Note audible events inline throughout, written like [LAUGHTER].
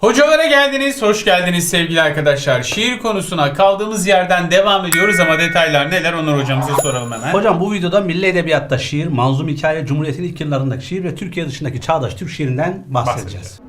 Hocalara geldiniz, hoş geldiniz sevgili arkadaşlar. Şiir konusuna kaldığımız yerden devam ediyoruz ama detaylar neler Onur hocamıza soralım hemen. Hocam bu videoda milli edebiyatta şiir, manzum hikaye, Cumhuriyet'in ilk yıllarındaki şiir ve Türkiye dışındaki çağdaş Türk şiirinden bahsedeceğiz.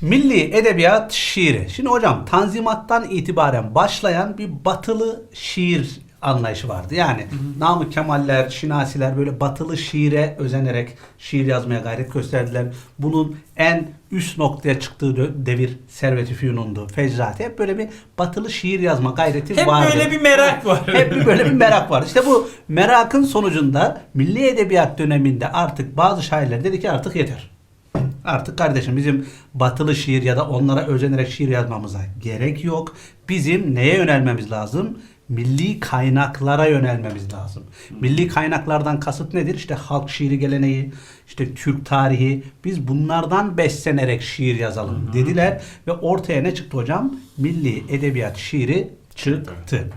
Milli edebiyat şiiri. Şimdi hocam Tanzimat'tan itibaren başlayan bir batılı şiir anlayışı vardı. Yani Namık Kemaller, Şinasiler böyle batılı şiire özenerek şiir yazmaya gayret gösterdiler. Bunun en üst noktaya çıktığı devir Servet-i Fünun'du, Fecrati. Hep böyle bir batılı şiir yazma gayreti Hep vardı. böyle bir merak var. Hep bir böyle bir merak var. İşte bu merakın sonucunda milli edebiyat döneminde artık bazı şairler dedi ki artık yeter. Artık kardeşim bizim batılı şiir ya da onlara özenerek şiir yazmamıza gerek yok. Bizim neye yönelmemiz lazım? Milli kaynaklara yönelmemiz lazım. Milli kaynaklardan kasıt nedir? İşte halk şiiri geleneği, işte Türk tarihi. Biz bunlardan beslenerek şiir yazalım dediler ve ortaya ne çıktı hocam? Milli edebiyat şiiri çıktı.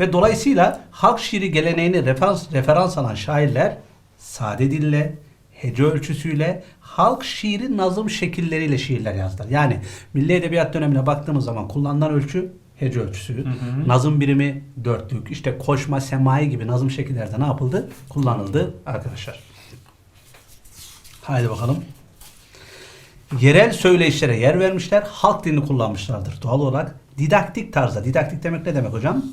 Ve dolayısıyla halk şiiri geleneğini referans, referans alan şairler sade dille, hece ölçüsüyle, halk şiiri nazım şekilleriyle şiirler yazdılar. Yani milli edebiyat dönemine baktığımız zaman kullanılan ölçü hece ölçüsü, nazım birimi dörtlük, işte koşma, semai gibi nazım şekillerde ne yapıldı? Kullanıldı arkadaşlar. Haydi bakalım. Yerel söyleyişlere yer vermişler, halk dilini kullanmışlardır doğal olarak. Didaktik tarzda, didaktik demek ne demek hocam?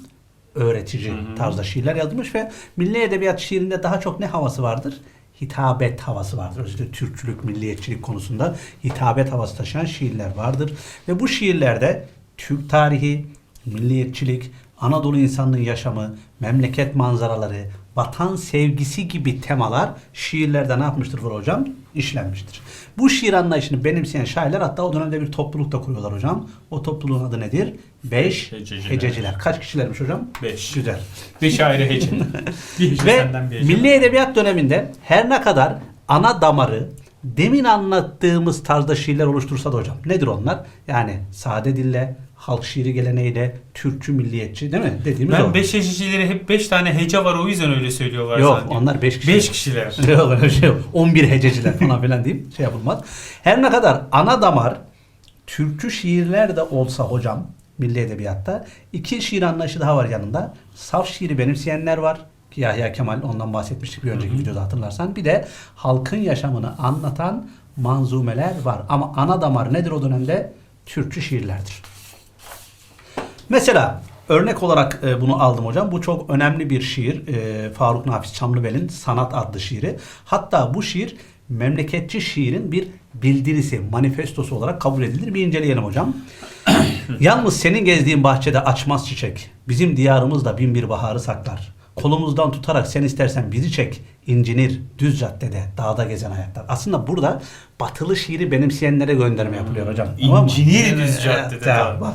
Öğretici tarzda şiirler yazılmış ve milli edebiyat şiirinde daha çok ne havası vardır? Hitabet havası vardır. Özellikle Türkçülük, milliyetçilik konusunda hitabet havası taşıyan şiirler vardır. Ve bu şiirlerde Türk tarihi, milliyetçilik, Anadolu insanlığın yaşamı, memleket manzaraları, vatan sevgisi gibi temalar şiirlerde ne yapmıştır Vural hocam? İşlenmiştir. Bu şiir anlayışını benimseyen şairler hatta o dönemde bir topluluk da kuruyorlar hocam. O topluluğun adı nedir? Beş Hececiler. hececiler. Kaç kişilermiş hocam? Beş. Güzel. Beş ayrı hece. [LAUGHS] bir hece Ve senden bir hece. milli edebiyat döneminde her ne kadar ana damarı demin anlattığımız tarzda şiirler oluştursa da hocam. Nedir onlar? Yani sade dille, halk şiiri geleneğiyle, Türkçü milliyetçi değil mi? Dediğimiz Ben o. beş hececileri hep beş tane hece var o yüzden öyle söylüyorlar Yok zaten. onlar 5 kişi. Beş kişiler. [LAUGHS] Yok öyle bir şey yok. 11 hececiler falan filan deyip şey yapılmaz. Her ne kadar ana damar Türkçü şiirler de olsa hocam milli edebiyatta iki şiir anlayışı daha var yanında. Saf şiiri benimseyenler var. Yahya Kemal ondan bahsetmiştik bir önceki videoda hatırlarsan. Bir de halkın yaşamını anlatan manzumeler var. Ama ana damar nedir o dönemde? Türkçü şiirlerdir. Mesela örnek olarak e, bunu aldım hocam. Bu çok önemli bir şiir. E, Faruk Nafiz Çamlıbel'in Sanat adlı şiiri. Hatta bu şiir memleketçi şiirin bir bildirisi, manifestosu olarak kabul edilir. Bir inceleyelim hocam. [COUGHS] Yalnız senin gezdiğin bahçede açmaz çiçek. Bizim diyarımızda bin bir baharı saklar. Kolumuzdan tutarak sen istersen bizi çek. İncinir düz caddede dağda gezen ayaklar. Aslında burada batılı şiiri benimseyenlere gönderme yapılıyor hocam. Tamam mı? İncinir düz caddede Evet, bak.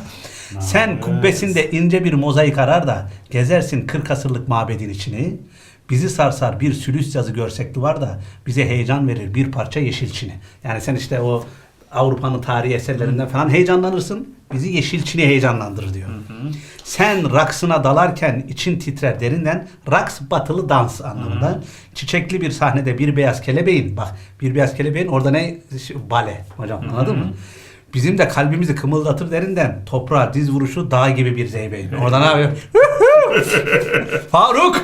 Sen kubbesinde ince bir mozaik arar da gezersin 40 asırlık mabedin içini. Bizi sarsar bir sülüs yazı görsek duvarda bize heyecan verir bir parça yeşil çini. Yani sen işte o Avrupa'nın tarihi eserlerinden falan heyecanlanırsın. Bizi yeşil çini heyecanlandırır diyor. Sen raksına dalarken için titrer derinden raks batılı dans anlamında. Çiçekli bir sahnede bir beyaz kelebeğin bak bir beyaz kelebeğin orada ne bale hocam anladın mı? Bizim de kalbimizi kımıldatır derinden toprağa diz vuruşu dağ gibi bir zeybeğin. Orada ne yapıyor? [LAUGHS] Faruk!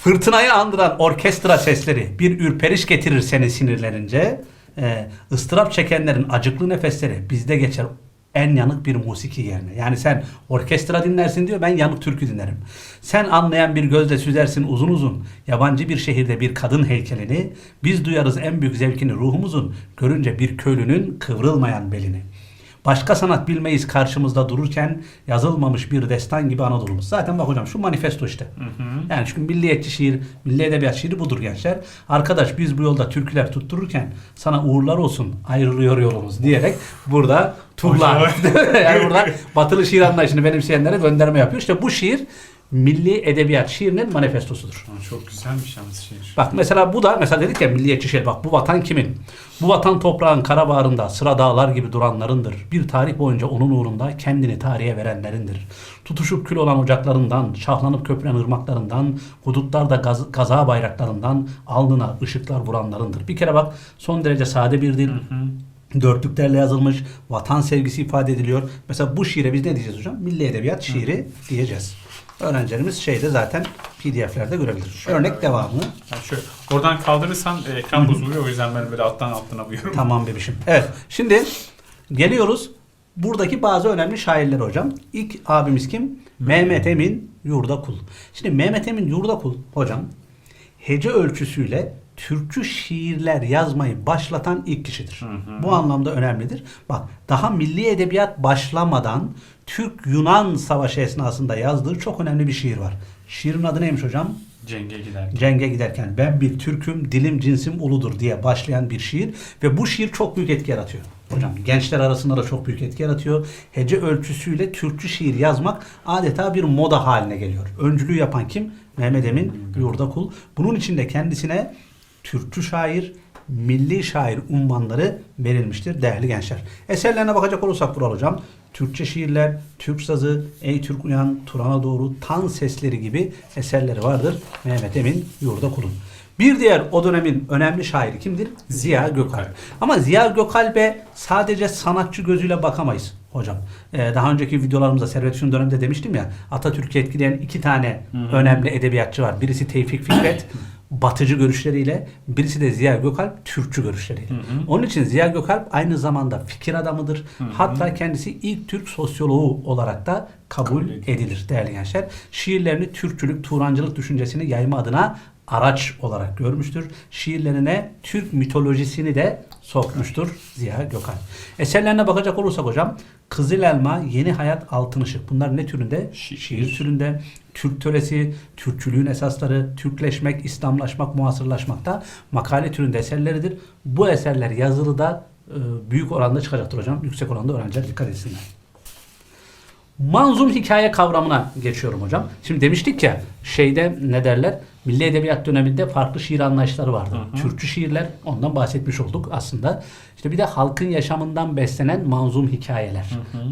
Fırtınayı andıran orkestra sesleri bir ürperiş getirir seni sinirlerince. Ee, ıstırap çekenlerin acıklı nefesleri bizde geçer en yanık bir musiki yerine. Yani sen orkestra dinlersin diyor ben yanık türkü dinlerim. Sen anlayan bir gözle süzersin uzun uzun yabancı bir şehirde bir kadın heykelini. Biz duyarız en büyük zevkini ruhumuzun görünce bir köylünün kıvrılmayan belini. Başka sanat bilmeyiz karşımızda dururken yazılmamış bir destan gibi Anadolu'muz. Zaten bak hocam şu manifesto işte. Yani çünkü milliyetçi şiir, milli edebiyat şiiri budur gençler. Arkadaş biz bu yolda türküler tuttururken sana uğurlar olsun ayrılıyor yolumuz diyerek burada turlar. [LAUGHS] yani burada batılı şiir anlayışını benimseyenlere gönderme yapıyor. İşte bu şiir milli edebiyat şiirinin manifestosudur. Çok güzelmiş yalnız şiir. Bak mesela bu da mesela dedik ya milliyetçi şiir. Bak bu vatan kimin? Bu vatan toprağın kara bağrında sıra dağlar gibi duranlarındır. Bir tarih boyunca onun uğrunda kendini tarihe verenlerindir. Tutuşup kül olan ocaklarından, şahlanıp köpüren ırmaklarından, hudutlarda gaz, gaza bayraklarından alnına ışıklar vuranlarındır. Bir kere bak son derece sade bir dil. Dörtlüklerle yazılmış, vatan sevgisi ifade ediliyor. Mesela bu şiire biz ne diyeceğiz hocam? Milli Edebiyat şiiri diyeceğiz. Öğrencilerimiz şeyde zaten PDF'lerde görebilir. Örnek devamı. Yani şöyle, oradan kaldırırsan e, ekran bozuluyor. O yüzden ben böyle alttan altına buyuruyorum. Tamam bebişim. Evet. Şimdi geliyoruz buradaki bazı önemli şairler hocam. İlk abimiz kim? Mehmet Emin Yurdakul. Şimdi Mehmet Emin Yurdakul hocam hece ölçüsüyle Türkçü şiirler yazmayı başlatan ilk kişidir. Bu anlamda önemlidir. Bak daha milli edebiyat başlamadan Türk-Yunan savaşı esnasında yazdığı çok önemli bir şiir var. Şiirin adı neymiş hocam? Cenge gider. Cenge giderken ben bir Türk'üm, dilim cinsim uludur diye başlayan bir şiir ve bu şiir çok büyük etki yaratıyor. Hocam gençler arasında da çok büyük etki yaratıyor. Hece ölçüsüyle Türkçü şiir yazmak adeta bir moda haline geliyor. Öncülüğü yapan kim? Mehmet Emin Yurdakul. Bunun için de kendisine Türkçü şair, milli şair unvanları verilmiştir değerli gençler. Eserlerine bakacak olursak Vural Hocam, Türkçe şiirler, Türk sazı, Ey Türk Uyan, Turan'a doğru, Tan sesleri gibi eserleri vardır Mehmet Emin Yurdakul'un. Bir diğer o dönemin önemli şairi kimdir? Ziya Gökalp. Ama Ziya Gökalp'e sadece sanatçı gözüyle bakamayız hocam. Ee, daha önceki videolarımızda Servet Fünun döneminde demiştim ya Atatürk'ü etkileyen iki tane önemli edebiyatçı var. Birisi Tevfik Fikret [CLEARS THROAT] batıcı görüşleriyle birisi de Ziya Gökalp Türkçü görüşleriyle. Onun için Ziya Gökalp aynı zamanda fikir adamıdır. Hatta kendisi ilk Türk sosyoloğu olarak da kabul Kabul edilir. edilir değerli gençler. Şiirlerini Türkçülük, Turancılık düşüncesini yayma adına araç olarak görmüştür. Şiirlerine Türk mitolojisini de sokmuştur Ziya Gökalp. Eserlerine bakacak olursak hocam Kızıl Elma, Yeni Hayat, Altın Işık. Bunlar ne türünde? Şiir. Şiir türünde. Türk töresi, Türkçülüğün esasları, Türkleşmek, İslamlaşmak, muhasırlaşmakta makale türünde eserleridir. Bu eserler yazılıda e, büyük oranda çıkacaktır hocam. Yüksek oranda öğrenciler dikkat etsinler. Manzum hikaye kavramına geçiyorum hocam. Şimdi demiştik ya şeyde ne derler? Milli Edebiyat döneminde farklı şiir anlayışları vardı. Türkçü şiirler ondan bahsetmiş olduk aslında. İşte bir de halkın yaşamından beslenen manzum hikayeler.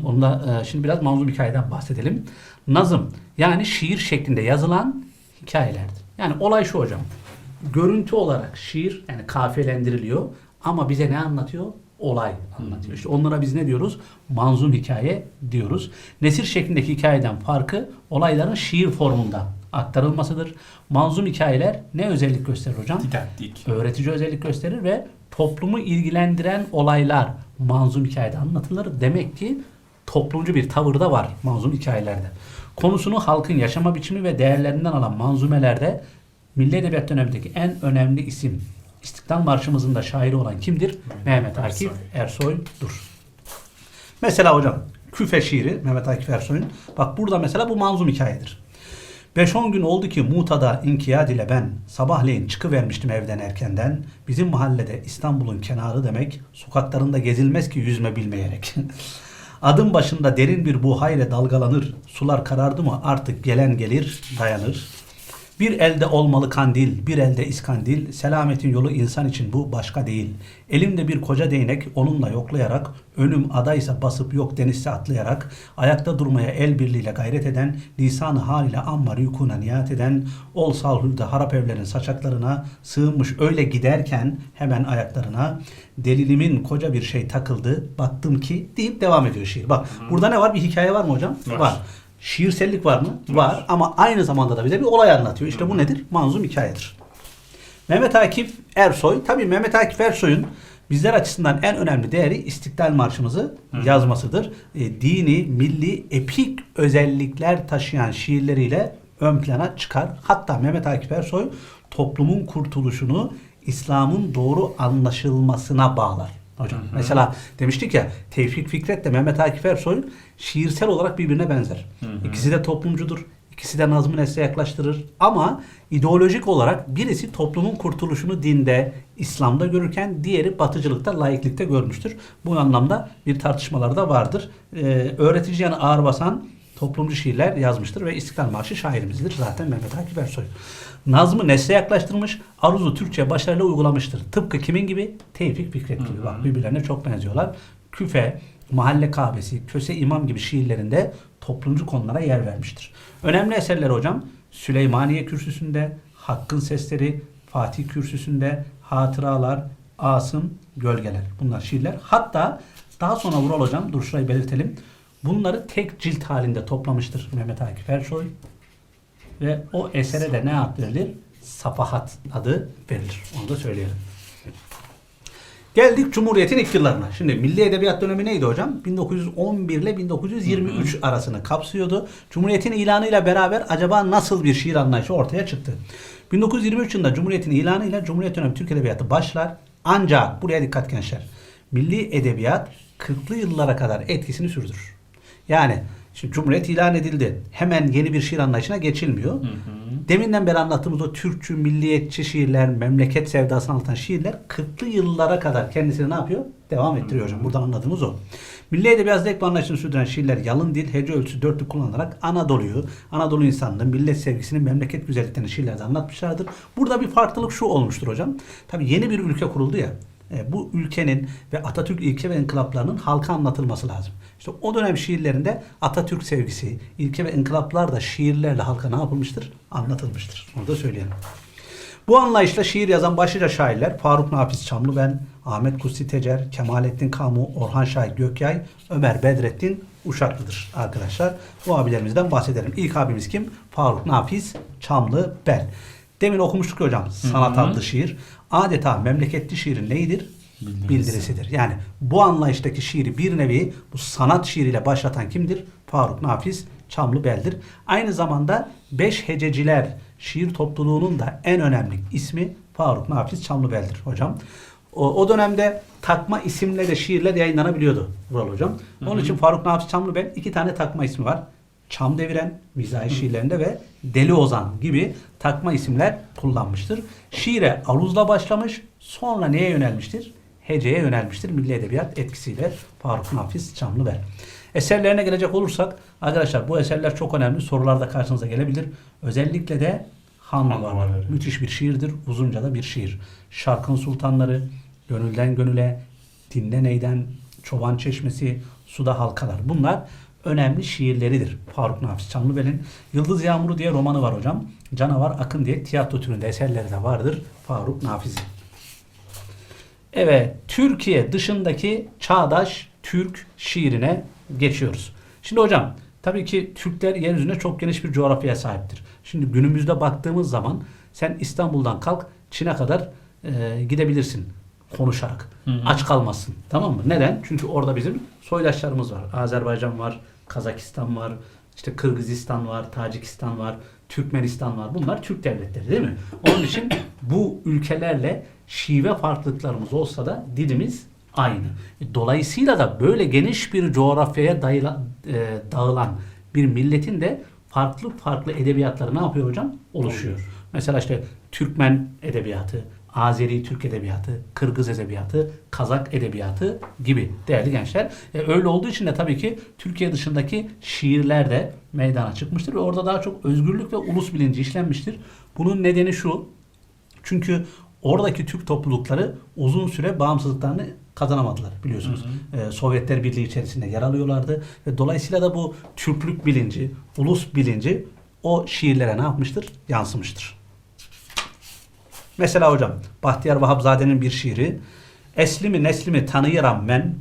Onda e, şimdi biraz manzum hikayeden bahsedelim. Nazım yani şiir şeklinde yazılan hikayelerdir. Yani olay şu hocam. Görüntü olarak şiir yani kafiyelendiriliyor ama bize ne anlatıyor? Olay anlatıyor. İşte onlara biz ne diyoruz? Manzum hikaye diyoruz. Nesir şeklindeki hikayeden farkı olayların şiir formunda aktarılmasıdır. Manzum hikayeler ne özellik gösterir hocam? Didaktik. Öğretici özellik gösterir ve toplumu ilgilendiren olaylar manzum hikayede anlatılır. Demek ki toplumcu bir tavır da var manzum hikayelerde. Konusunu halkın yaşama biçimi ve değerlerinden alan manzumelerde Milli Edebiyat dönemindeki en önemli isim İstiklal Marşımızın da şairi olan kimdir? Mehmet Akif Ersoy'dur. Mesela hocam Küfe şiiri Mehmet Akif Ersoy'un. Bak burada mesela bu manzum hikayedir. 5-10 gün oldu ki Muğta'da inkiyat ile ben sabahleyin çıkıvermiştim evden erkenden. Bizim mahallede İstanbul'un kenarı demek sokaklarında gezilmez ki yüzme bilmeyerek. [LAUGHS] Adım başında derin bir buhayla dalgalanır. Sular karardı mı artık gelen gelir dayanır. Bir elde olmalı kandil, bir elde iskandil. Selametin yolu insan için bu başka değil. Elimde bir koca değnek onunla yoklayarak, önüm adaysa basıp yok denizse atlayarak, ayakta durmaya el birliğiyle gayret eden, lisanı haliyle amma rükûna niyat eden, ol salhülde harap evlerin saçaklarına, sığınmış öyle giderken hemen ayaklarına, delilimin koca bir şey takıldı, baktım ki deyip devam ediyor şiir. Bak burada ne var? Bir hikaye var mı hocam? Var. var. Şiirsellik var mı? Var. Ama aynı zamanda da bize bir olay anlatıyor. İşte bu nedir? Manzum hikayedir. Mehmet Akif Ersoy. Tabii Mehmet Akif Ersoy'un bizler açısından en önemli değeri İstiklal Marşımızı yazmasıdır. E, dini, milli, epik özellikler taşıyan şiirleriyle ön plana çıkar. Hatta Mehmet Akif Ersoy toplumun kurtuluşunu İslam'ın doğru anlaşılmasına bağlar. Hocam. Mesela demiştik ya Tevfik Fikret de Mehmet Akif Ersoy şiirsel olarak birbirine benzer. İkisi de toplumcudur. İkisi de nazmı nesle yaklaştırır. Ama ideolojik olarak birisi toplumun kurtuluşunu dinde, İslam'da görürken diğeri batıcılıkta, laiklikte görmüştür. Bu anlamda bir tartışmalar da vardır. Ee, öğretici yani ağır basan toplumcu şiirler yazmıştır ve İstiklal Marşı şairimizdir zaten Mehmet Akif Ersoy. Nazmı nesle yaklaştırmış, aruzu Türkçe başarıyla uygulamıştır. Tıpkı kimin gibi? Tevfik Fikret gibi. Bak birbirlerine çok benziyorlar. Küfe, Mahalle Kahvesi, Köse İmam gibi şiirlerinde toplumcu konulara yer vermiştir. Önemli eserleri hocam Süleymaniye Kürsüsü'nde, Hakkın Sesleri, Fatih Kürsüsü'nde, Hatıralar, Asım, Gölgeler. Bunlar şiirler. Hatta daha sonra Vural hocam, dur şurayı belirtelim. Bunları tek cilt halinde toplamıştır Mehmet Akif Ersoy. Ve o esere de ne ad verilir? Safahat adı verilir. Onu da söyleyelim. Geldik Cumhuriyet'in ilk yıllarına. Şimdi Milli Edebiyat dönemi neydi hocam? 1911 ile 1923 arasını kapsıyordu. Cumhuriyet'in ilanıyla beraber acaba nasıl bir şiir anlayışı ortaya çıktı? 1923 yılında Cumhuriyet'in ilanıyla Cumhuriyet dönemi Türk Edebiyatı başlar. Ancak buraya dikkat gençler. Milli Edebiyat 40'lı yıllara kadar etkisini sürdürür. Yani şimdi Cumhuriyet ilan edildi. Hemen yeni bir şiir anlayışına geçilmiyor. Deminden beri anlattığımız o Türkçü, milliyetçi şiirler, memleket sevdasını anlatan şiirler 40'lı yıllara kadar kendisini ne yapıyor? Devam ettiriyor hocam. Buradan anladığımız o. Milli edebiyat zevk ve anlayışını sürdüren şiirler yalın dil, hece ölçüsü dörtlük kullanarak Anadolu'yu, Anadolu insanlığı, millet sevgisini, memleket güzelliklerini şiirlerde anlatmışlardır. Burada bir farklılık şu olmuştur hocam. Tabii yeni bir ülke kuruldu ya. E, bu ülkenin ve Atatürk ilke ve inkılaplarının halka anlatılması lazım. İşte o dönem şiirlerinde Atatürk sevgisi, ilke ve inkılaplar da şiirlerle halka ne yapılmıştır? Anlatılmıştır. Onu da söyleyelim. Bu anlayışla şiir yazan başlıca şairler Faruk Nafiz Çamlıben, Ahmet Kutsi Tecer, Kemalettin Kamu, Orhan Şahit Gökyay, Ömer Bedrettin Uşaklı'dır arkadaşlar. Bu abilerimizden bahsedelim. İlk abimiz kim? Faruk Nafiz Çamlıbel. Demin okumuştuk hocam sanat adlı şiir. Adeta memleketli şiirin neyidir? Bildirisi. Bildirisidir. Yani bu anlayıştaki şiiri bir nevi bu sanat şiiriyle başlatan kimdir? Faruk Nafiz Çamlıbel'dir. Aynı zamanda beş hececiler şiir topluluğunun da en önemli ismi Faruk Nafiz Çamlıbel'dir hocam. O, o dönemde takma isimle de şiirler yayınlanabiliyordu Vural hocam. Onun için Faruk Nafiz Çamlıbel iki tane takma ismi var. Çam deviren mizahi şiirlerinde ve Deli Ozan gibi takma isimler kullanmıştır. Şiire aruzla başlamış, sonra neye yönelmiştir? Heceye yönelmiştir Milli Edebiyat etkisiyle Faruk Nafiz Çamlıbel. Eserlerine gelecek olursak arkadaşlar bu eserler çok önemli. Sorularda karşınıza gelebilir. Özellikle de Han. Müthiş bir şiirdir. Uzunca da bir şiir. Şarkın Sultanları, Gönülden Gönüle, Dinle Neyden, Çoban Çeşmesi, Suda Halkalar. Bunlar önemli şiirleridir. Faruk Nafiz Çamlıbel'in Yıldız Yağmuru diye romanı var hocam. Canavar Akın diye tiyatro türünde eserleri de vardır Faruk Nafiz'in. Evet, Türkiye dışındaki çağdaş Türk şiirine geçiyoruz. Şimdi hocam, tabii ki Türkler yeryüzünde çok geniş bir coğrafyaya sahiptir. Şimdi günümüzde baktığımız zaman sen İstanbul'dan kalk Çin'e kadar e, gidebilirsin konuşarak. Aç kalmazsın. Tamam mı? Neden? Çünkü orada bizim soydaşlarımız var. Azerbaycan var, Kazakistan var, işte Kırgızistan var, Tacikistan var, Türkmenistan var. Bunlar Türk devletleri değil mi? Onun için bu ülkelerle şive farklılıklarımız olsa da dilimiz aynı. Dolayısıyla da böyle geniş bir coğrafyaya dayıla- e, dağılan bir milletin de farklı farklı edebiyatları ne yapıyor hocam? Oluşuyor. Mesela işte Türkmen edebiyatı, Azeri Türk edebiyatı, Kırgız edebiyatı, Kazak edebiyatı gibi değerli gençler. E, öyle olduğu için de tabii ki Türkiye dışındaki şiirler de meydana çıkmıştır ve orada daha çok özgürlük ve ulus bilinci işlenmiştir. Bunun nedeni şu. Çünkü oradaki Türk toplulukları uzun süre bağımsızlıklarını kazanamadılar biliyorsunuz. Ee, Sovyetler Birliği içerisinde yer alıyorlardı ve dolayısıyla da bu Türklük bilinci, ulus bilinci o şiirlere ne yapmıştır? Yansımıştır. Mesela hocam Bahtiyar Vahapzade'nin bir şiiri Eslimi neslimi tanıyıram men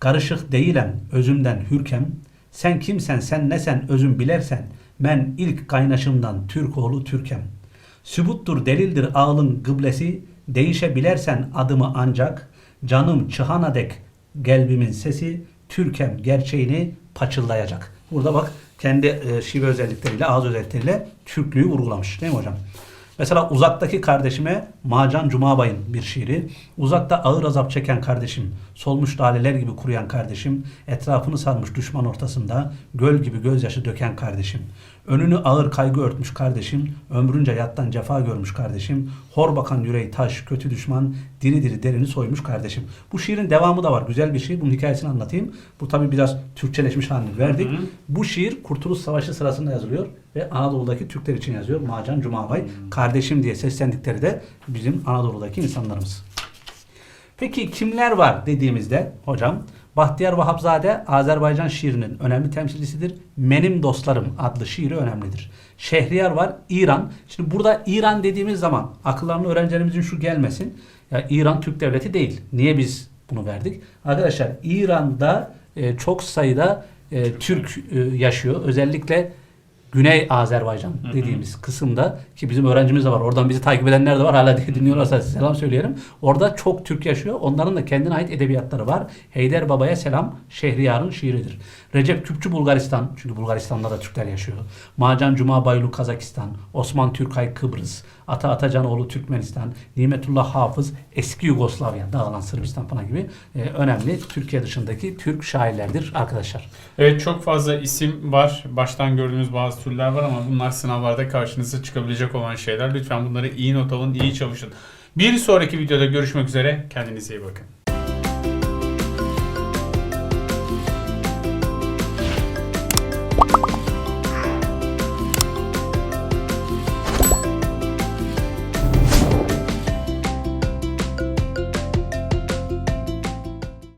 Karışık değilem özümden hürkem Sen kimsen sen nesen özüm bilersen Men ilk kaynaşımdan Türk oğlu Türkem Sübuttur delildir ağlın gıblesi Değişebilersen adımı ancak Canım çıhana dek gelbimin sesi Türkem gerçeğini paçıllayacak. Burada bak kendi e, şive özellikleriyle, ağız özellikleriyle Türklüğü vurgulamış değil mi hocam? Mesela uzaktaki kardeşime Macan Cumabay'ın bir şiiri. Uzakta ağır azap çeken kardeşim, solmuş laleler gibi kuruyan kardeşim, etrafını sarmış düşman ortasında göl gibi gözyaşı döken kardeşim. Önünü ağır kaygı örtmüş kardeşim, ömrünce yattan cefa görmüş kardeşim, Hor bakan yüreği taş, kötü düşman, diri diri derini soymuş kardeşim. Bu şiirin devamı da var. Güzel bir şiir. Bunun hikayesini anlatayım. Bu tabi biraz Türkçeleşmiş halini verdik. Hı hı. Bu şiir Kurtuluş Savaşı sırasında yazılıyor ve Anadolu'daki Türkler için yazıyor. Macan Cumabay kardeşim diye seslendikleri de bizim Anadolu'daki insanlarımız. Peki kimler var dediğimizde hocam Bahtiyar Vahapzade Azerbaycan şiirinin önemli temsilcisidir. Benim Dostlarım adlı şiiri önemlidir. Şehriyar var İran. Şimdi burada İran dediğimiz zaman akıllarına öğrencilerimizin şu gelmesin. Ya İran Türk devleti değil. Niye biz bunu verdik? Arkadaşlar İran'da e, çok sayıda e, Türk e, yaşıyor. Özellikle Güney Azerbaycan dediğimiz kısımda ki bizim öğrencimiz de var. Oradan bizi takip edenler de var. Hala dinliyorlarsa selam söyleyelim. Orada çok Türk yaşıyor. Onların da kendine ait edebiyatları var. Heyder Baba'ya selam Şehriyar'ın şiiridir. Recep Küpçü Bulgaristan. Çünkü Bulgaristan'da da Türkler yaşıyor. Macan Cuma Baylu Kazakistan. Osman Türkay Kıbrıs. Ata Atacanoğlu Türkmenistan. Nimetullah Hafız eski Yugoslavya, dağılan Sırbistan falan gibi e, önemli Türkiye dışındaki Türk şairlerdir arkadaşlar. Evet çok fazla isim var. Baştan gördüğümüz bazı türler var ama bunlar sınavlarda karşınıza çıkabilecek olan şeyler. Lütfen bunları iyi not alın, iyi çalışın. Bir sonraki videoda görüşmek üzere. Kendinize iyi bakın.